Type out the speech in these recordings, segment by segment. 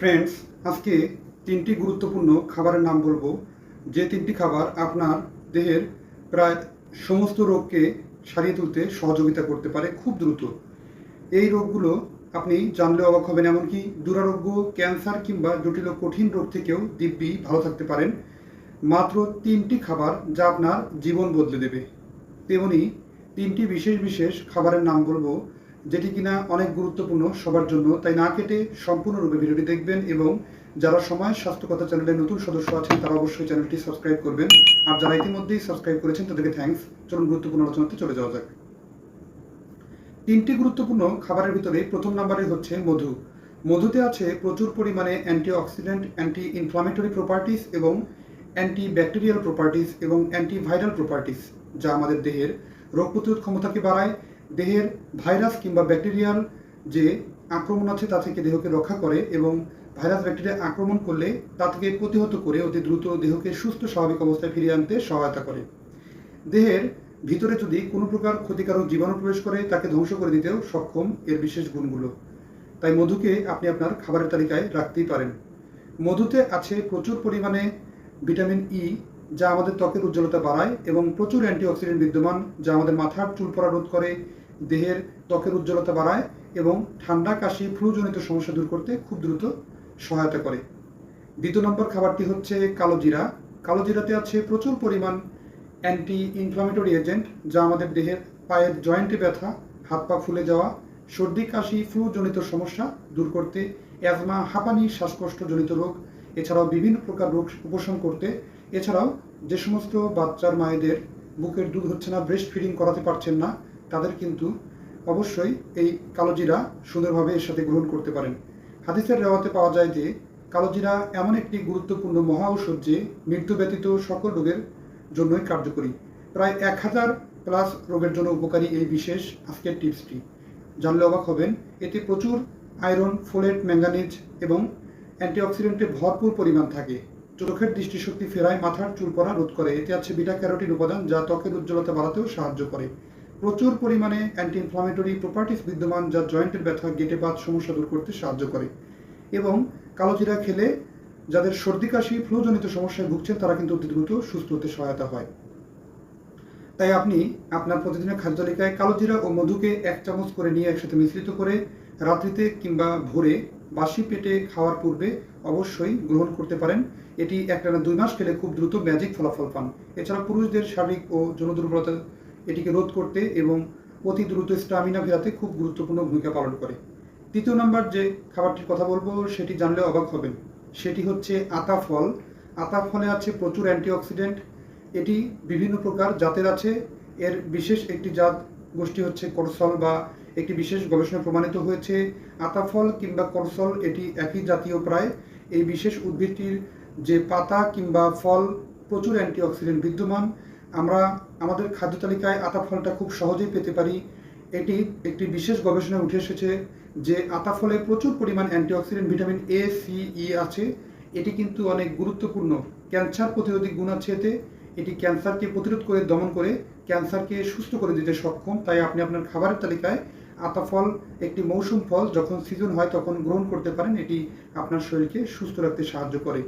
Friends আজকে তিনটি গুরুত্বপূর্ণ খাবারের নাম বলব। যে তিনটি খাবার আপনার দেহের প্রায় সমস্ত রোগকে সারিয়ে তুলতে সহযোগিতা করতে পারে খুব দ্রুত। এই রোগগুলো আপনি জানলে অবাক হবেন, এমনকি দুরারোগ্য, ক্যান্সার কিংবা জটিল কঠিন রোগ থেকেও দিব্যি ভালো থাকতে পারেন। মাত্র তিনটি খাবার যা আপনার জীবন বদলে দেবে। তেমনি তিনটি বিশেষ বিশেষ খাবারের নাম বলব যেটি কিনা অনেক গুরুত্বপূর্ণ সবার জন্য, তাই না কেটে সম্পূর্ণরূপে ভিডিওটি দেখবেন এবং যারা সময় স্বাস্থ্য কথা চ্যানেলের নতুন সদস্য আছেন, তারা অবশ্যই চ্যানেলটি সাবস্ক্রাইব করবেন। আর যারা ইতিমধ্যেই সাবস্ক্রাইব করেছেন, তাদেরকে থ্যাঙ্কস চলুন গুরুত্বপূর্ণ আলোচনাতে চলে যাওয়া যাক। তিনটি গুরুত্বপূর্ণ খাবারের ভিতরে প্রথম নাম্বারে হচ্ছে মধু। মধুতে আছে প্রচুর পরিমাণে অ্যান্টিঅক্সিডেন্ট অ্যান্টি ইনফ্লামেটরি প্রপার্টিস এবং অ্যান্টি ব্যাকটেরিয়াল প্রপার্টিস এবং অ্যান্টিভাইরাল প্রপার্টিস যা আমাদের দেহের রোগ প্রতিরোধ ক্ষমতাকে বাড়ায় দেহের ভাইরাস কিংবা ব্যাকটেরিয়াল যে আক্রমণ আছে তা থেকে দেহকে রক্ষা করে এবং ভাইরাস ব্যাকটেরিয়া আক্রমণ করলে তা থেকে প্রতিহত করে অতি দ্রুত দেহকে সুস্থ, স্বাভাবিক অবস্থায় ফিরিয়ে আনতে সহায়তা করে। দেহের ভিতরে যদি কোনো প্রকার ক্ষতিকারক জীবাণু প্রবেশ করে, তাকে ধ্বংস করে দিতেও সক্ষম এর বিশেষ গুণগুলো। তাই মধুকে আপনি আপনার খাবারের তালিকায় রাখতেই পারেন। মধুতে আছে প্রচুর পরিমাণে ভিটামিন ই যা আমাদের ত্বকের উজ্জ্বলতা বাড়ায় এবং প্রচুর অ্যান্টিঅক্সিডেন্ট বিদ্যমান, যা আমাদের মাথার চুল পড়া রোধ করে দেহের ত্বকের উজ্জ্বলতা বাড়ায় এবং ঠান্ডা, কাশি, ফ্লুজনিত সমস্যা দূর করতে খুব দ্রুত সহায়তা করে। দ্বিতীয় নম্বর খাবারটি হচ্ছে কালো জিরা। কালো জিরাতে আছে প্রচুর পরিমাণ অ্যান্টি ইনফ্লামেটরি এজেন্ট যা আমাদের দেহের পায়ের জয়েন্টে ব্যথা, হাত পা ফুলে যাওয়া, সর্দি, কাশি, ফ্লুজনিত সমস্যা দূর করতে অ্যাজমা হাঁপানি, শ্বাসকষ্টজনিত রোগ, এছাড়াও বিভিন্ন প্রকার রোগ উপশম করতে, এছাড়াও যে সমস্ত বাচ্চার, মায়েদের বুকের দুধ হচ্ছে না ব্রেস্ট ফিডিং করাতে পারছেন না তাদের কিন্তু অবশ্যই এই কালোজিরা সুন্দরভাবে এর সাথে গ্রহণ করতে পারেন। হাদিসের রেওয়াতে পাওয়া যায় যে, কালোজিরা এমন একটি গুরুত্বপূর্ণ মহা ঔষধ যে মৃত্যু ব্যতীত সকল রোগের জন্যই কার্যকরী। প্রায় এক হাজার প্লাস রোগের জন্য উপকারী এই বিশেষ আজকের টিপসটি। জানলে অবাক হবেন, এতে প্রচুর আয়রন, ফোলেট, ম্যাঙ্গানিজ এবং অ্যান্টিঅক্সিডেন্টে ভরপুর পরিমাণ থাকে। চোখের দৃষ্টিশক্তি ফেরায় মাথার চুল পড়া রোধ করে। এতে আছে বিটা ক্যারোটিন উপাদান যা ত্বকের উজ্জ্বলতা বাড়াতেও সাহায্য করে। প্রচুর পরিমাণে অ্যান্টি ইনফ্লামেটরি প্রপার্টিস বিদ্যমান যা জয়েন্টের ব্যথা, গেটে বাত, সমস্যা দূর করতে সাহায্য করে। এবং কালোজিরা খেলে যাদের সর্দি কাশি, ফ্লুজনিত সমস্যায় ভুগছেন, তারা কিন্তু অতি দ্রুত সুস্থ হতে সহায়তা হয়। তাই আপনি আপনার প্রতিদিনের খাদ্য তালিকায় কালোজিরা ও মধুকে এক চামচ করে নিয়ে একসাথে মিশ্রিত করে রাত্রিতে কিংবা ভোরে বাসি পেটে খাওয়ার পূর্বে অবশ্যই গ্রহণ করতে পারেন। এটি একটানা দুই মাস খেলে খুব দ্রুত ম্যাজিক ফলাফল পান। এছাড়া পুরুষদের শারীরিক ও যৌন দুর্বলতা এটিকে রোধ করতে এবং অতি দ্রুত স্টামিনা ফেরাতে খুব গুরুত্বপূর্ণ ভূমিকা পালন করে। তৃতীয় নাম্বার যে খাবারটির কথা বলব, সেটি জানলে অবাক হবেন। সেটি হচ্ছে আতা ফল। আতা ফলে আছে প্রচুর অ্যান্টিঅক্সিডেন্ট। এটি বিভিন্ন প্রকার জাতের আছে। এর বিশেষ একটি জাত গোষ্ঠী হচ্ছে করসল বা একটি বিশেষ গবেষণা প্রমাণিত হয়েছে। আতাফল কিংবা করসল এটি একই জাতীয় প্রায়। এই বিশেষ উদ্ভিদটির যে পাতা কিংবা ফল প্রচুর অ্যান্টিঅক্সিডেন্ট বিদ্যমান। আমরা আমাদের খাদ্য তালিকায় আতা ফলটা খুব সহজেই পেতে পারি। এটি একটি বিশেষ গবেষণায় উঠে এসেছে যে আতা ফলে প্রচুর পরিমাণ antioxidant vitamin A C E আছে। এটি কিন্তু অনেক গুরুত্বপূর্ণ। ক্যান্সার প্রতিরোধী গুণ আছে এতে। এটি ক্যান্সারকে প্রতিরোধ করে, দমন করে, ক্যান্সারকে সুস্থ করে দিতে সক্ষম। তাই আপনি আপনার খাবারের তালিকায় আতা ফল, একটি মৌসুম ফল যখন সিজন হয় তখন গ্রহণ করতে পারেন। এটি আপনার শরীরকে সুস্থ রাখতে সাহায্য করে।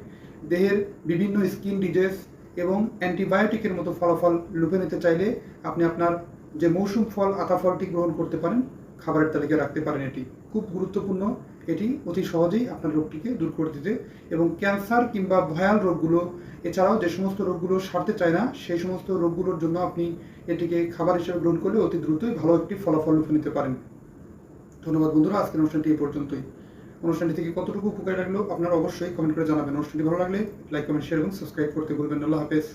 দেহের বিভিন্ন স্কিন ডিজিজ এবং অ্যান্টিবায়োটিকের মতো ফলাফল লুপে নিতে চাইলে আপনি আপনার যে মৌসুম ফল, আতা ফলটি গ্রহণ করতে পারেন, খাবারের তালিকায় রাখতে পারেন এটি। খুব গুরুত্বপূর্ণ, এটি অতি সহজেই আপনার রোগটিকে দূর করে দিতে এবং ক্যান্সার কিংবা ভয়াল রোগগুলো, এছাড়াও যে সমস্ত রোগগুলো সারতে চায় না, সেই সমস্ত রোগগুলোর জন্য আপনি এটিকে খাবার হিসেবে গ্রহণ করলে অতি দ্রুতই ভালো একটি ফলাফল লুফে নিতে পারেন। ধন্যবাদ বন্ধুরা, আজকের অনুষ্ঠানটি এই পর্যন্তই। অনুষ্ঠানটি থেকে কতটুকু উপকার লাগল আপনারা অবশ্যই কমেন্ট করে জানাবেন। অনুষ্ঠানটি ভালো লাগলে লাইক কমেন্ট শেয়ার এবং সাবস্ক্রাইব করতে ভুলবেন আল্লাহ হাফেজ।